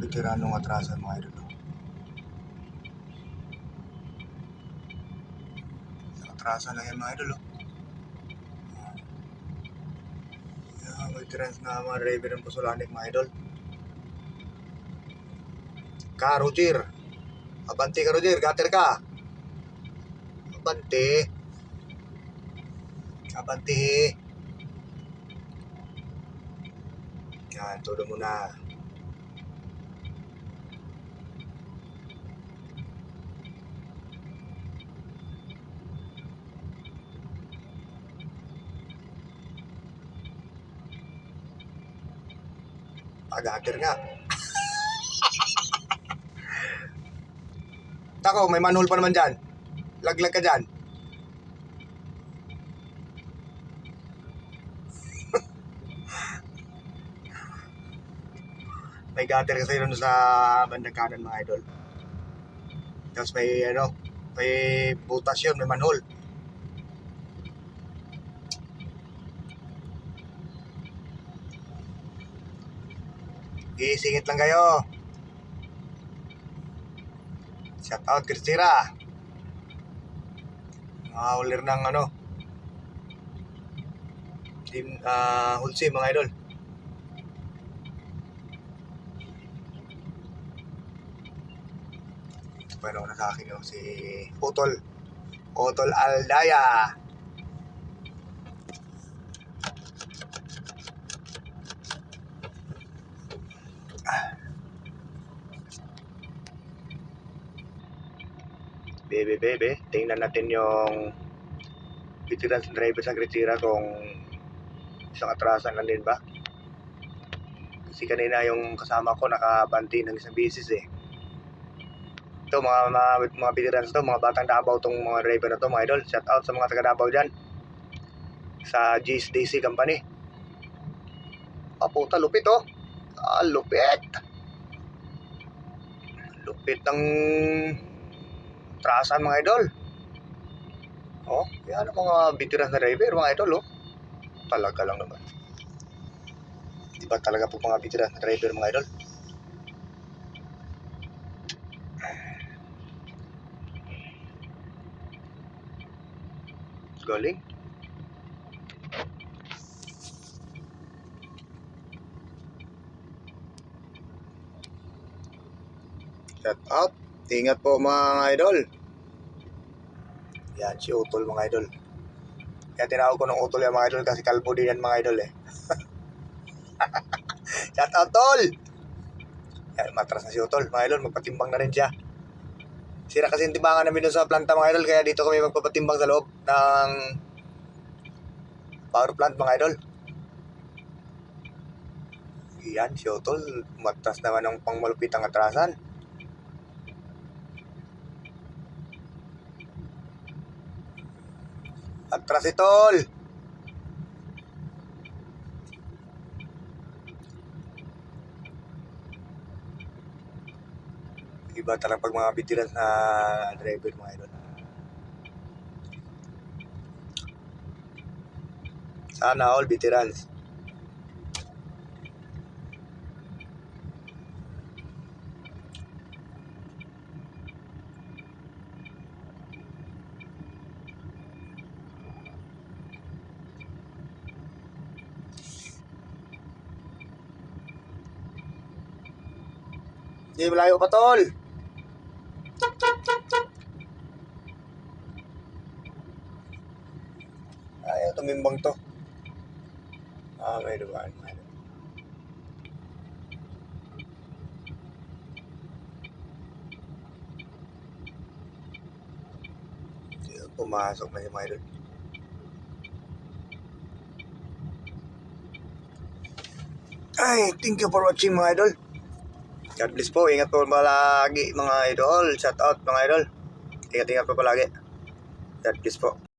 veteranong atrasan mga idol. Atrasan lang yan mga idol. Oh. Yan, veterans na mga driver ng Pusulanik mga idol. Ka, Roger. Abante ka, Roger. Gater ka. Abante. Abante. Yan, todo mo na. Pag-hacker nga. Tako, may manhole pa naman dyan. Laglag ka dyan. may gutter kasi doon sa bandang kanan mga idol. Tapos may ano, may butas yun, may manhole. Isingit lang kayo. Shout out Kristira. Mga ulir ng ano. Team uh, Hulsi mga idol. Bueno, na sa akin yung si Utol. Utol Aldaya. Bebe, bebe. Tingnan natin yung veteran driver sa Gretira kung isang atrasan lang din ba. Kasi kanina yung kasama ko nakabanti ng isang bisis eh. Ito mga, mga, mga veterans to, mga batang Davao tong mga driver na to mga idol. Shout out sa mga taga Davao dyan. Sa GSDC company. Ah, puta, lupit oh. Ah, lupit. Lupit ng trasan mga idol. Oh, yan ang mga veterans na driver mga idol oh. Talaga lang naman. Di ba talaga po mga veterans na driver mga idol? Galing. Shout out. Ingat po mga idol. Yan, si Utol mga idol. Kaya tinawag ko ng Utol yung mga idol kasi kalbo din yan mga idol eh. Shout out Tol! Yan, matras na si Utol. Mga idol, magpatimbang na rin siya. Sira kasi yung timbangan namin doon sa planta mga idol kaya dito kami magpapatimbang sa loob ng power plant mga idol. Yan, si Utol. Matras naman ng pangmalupit ang atrasan. Atras itol! Iba talaga pag mga veterans na driver mga idol. Sana all veterans. Hindi, malayo pa tol. Ayaw, tumimbang to. Ah, may dumaan. May dumaan. Pumasok na yung mga. Ay, thank you for watching mga idol. God bless po. Ingat po palagi mga idol. Shout out mga idol. Ingat-ingat po palagi. God bless po.